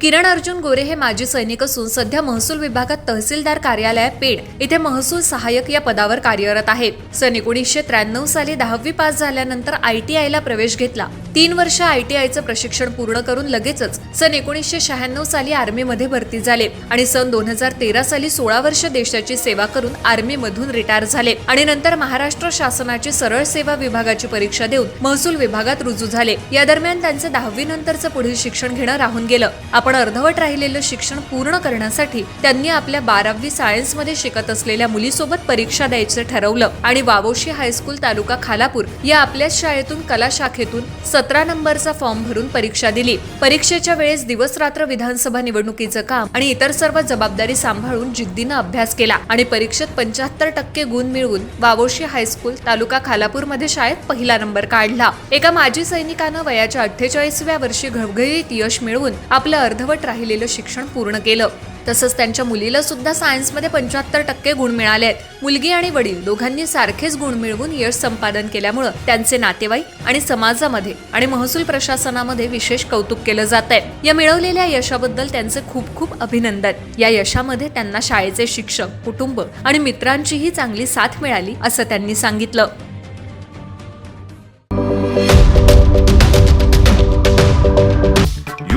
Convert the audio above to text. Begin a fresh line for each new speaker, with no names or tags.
किरण अर्जुन गोरे हे माजी सैनिक असून सध्या महसूल विभागात तहसीलदार कार्यालय पेड इथे महसूल सहाय्यक या पदावर कार्यरत आहेत. सन एकोणीसशे त्र्याण्णव साली दहावी पास झाल्यानंतर आयटीआय ला प्रवेश घेतला. तीन वर्ष आयटीआयचं प्रशिक्षण पूर्ण करून लगेचच सन एकोणीसशे शहाण्णव साली आर्मीमध्ये भरती झाले आणि सन दोन हजार तेरा साली सोळा वर्ष देशाची सेवा करून आर्मीमधून रिटायर झाले आणि नंतर महाराष्ट्र शासनाची सरळ सेवा विभागाची परीक्षा देऊन महसूल विभागात रुजू झाले. या दरम्यान त्यांचं दहावी नंतरचं पुढील शिक्षण घेणं राहून गेलं. पण अर्धवट राहिलेलं शिक्षण पूर्ण करण्यासाठी त्यांनी आपल्या बारावी सायन्समध्ये शिकत असलेल्या मुलीसोबत परीक्षा द्यायचं ठरवलं. आणि वावोशी हायस्कूल तालुका खालापूर या आपल्याच शाळेतून कला शाखेतून सतरा नंबरचा फॉर्म भरून परीक्षा दिली. परीक्षेच्या वेळेस दिवस रात्र विधानसभा निवडणुकीचं काम आणि इतर सर्व जबाबदारी सांभाळून जिद्दीनं अभ्यास केला आणि परीक्षेत पंच्याहत्तर टक्के गुण मिळवून वावोशी हायस्कूल तालुका खालापूरमध्ये शाळेत पहिला नंबर काढला. एका माजी सैनिकानं वयाच्या अठ्ठेचाळीसव्या वर्षी घवघळीत यश मिळवून आपलं अर्धवट राहिलेलं शिक्षण पूर्ण केलं. तसंच त्यांच्या मुलीला सुद्धा सायन्समध्ये पंच्याहत्तर टक्के गुण मिळाले आहेत. मुलगी आणि वडील दोघांनी सारखेच गुण मिळवून यश संपादन केल्यामुळं त्यांचे नातेवाईक आणि समाजामध्ये आणि महसूल प्रशासनामध्ये विशेष कौतुक केलं जात आहे. या मिळवलेल्या यशाबद्दल त्यांचे खूप खूप अभिनंदन. या यशामध्ये त्यांना शाळेचे शिक्षक कुटुंब आणि मित्रांचीही चांगली साथ मिळाली असं त्यांनी सांगितलं.